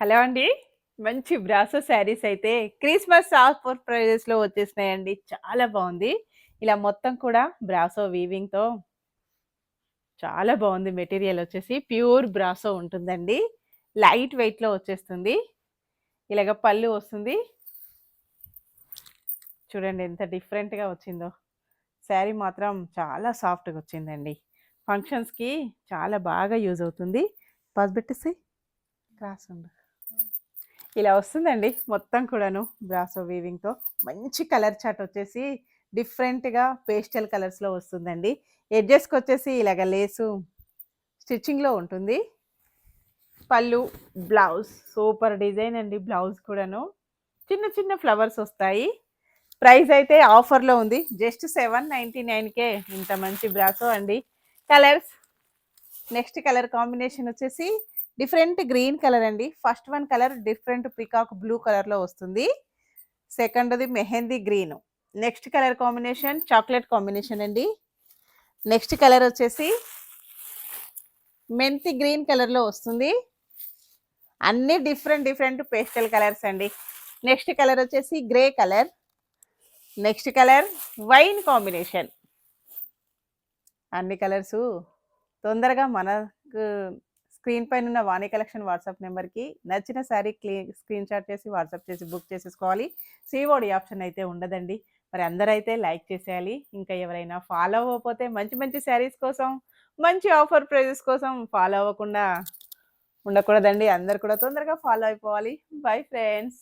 Hello అండి. మంచి brasso saris అయితే క్రిస్మస్ ఆఫర్ ప్రైజెస్‌లో వచ్చేసినాయండి. చాలా బాగుంది ఇలా మొత్తం కూడా బ్రాసో వీవింగ్‌తో చాలా బాగుంది మెటీరియల్ వచ్చేసి. ప్యూర్ బ్రాసో ఉంటుందండి. లైట్ వెయిట్‌లో వచ్చేస్తుంది. ఇలాగ పళ్ళు వస్తుంది. చూడండి ఎంత డిఫరెంట్‌గా వచ్చిందో. శారీ మాత్రం చాలా సాఫ్ట్‌గా వచ్చిందండి. ఫంక్షన్స్‌కి చాలా బాగా యూజ్ అవుతుంది. పాస్ క్రాస్ ఉండదు ఇలా వస్తుందండి మొత్తం కూడాను బ్రాసో వీవింగ్‌తో. మంచి కలర్ చాట్ వచ్చేసి డిఫరెంట్‌గా పేస్టల్ కలర్స్‌లో వస్తుందండి. ఎడ్జెస్‌కొచ్చేసి ఇలాగ లేసు స్టిచ్చింగ్‌లో ఉంటుంది. పళ్ళు, బ్లౌజ్ సూపర్ డిజైన్ అండి బ్లౌజ్ కూడాను. చిన్న చిన్న ఫ్లవర్స్ వస్తాయి. ప్రైస్ అయితే ఆఫర్‌లో ఉంది. జస్ట్ 799కే ఇంత మంచి బ్రాసో అండి. కలర్స్ నెక్స్ట్ కలర్ కాంబినేషన్ వచ్చేసి డిఫరెంట్ గ్రీన్ కలర్ అండి. First one colour different peacock blue కలర్‌లో వస్తుంది. సెకండ్‌ది mehndi green. Next colour combination chocolate combination అండి. నెక్స్ట్ కలర్ వచ్చేసి మెంతి గ్రీన్ కలర్‌లో వస్తుంది. అన్ని డిఫరెంట్ డిఫరెంట్ పేస్టల్ కలర్స్ అండి. నెక్స్ట్ కలర్ వచ్చేసి grey colour. Next colour wine combination. అన్ని కలర్సు తొందరగా మనకు స్క్రీన్ పైన ఉన్న వాణి కలెక్షన్ వాట్సాప్ నెంబర్‌కి నచ్చిన శారీ క్లీ స్క్రీన్ షాట్ చేసి వాట్సాప్ చేసి బుక్ చేసేసుకోవాలి. సీఓడి ఆప్షన్ అయితే ఉండదండి. మరి అందరైతే లైక్ చేసేయాలి. ఇంకా ఎవరైనా ఫాలో అవ్వకపోతే మంచి మంచి శారీస్ కోసం, మంచి ఆఫర్ ప్రైజెస్ కోసం ఫాలో అవ్వకుండా ఉండకూడదండి. అందరు కూడా తొందరగా ఫాలో అయిపోవాలి. Bye friends.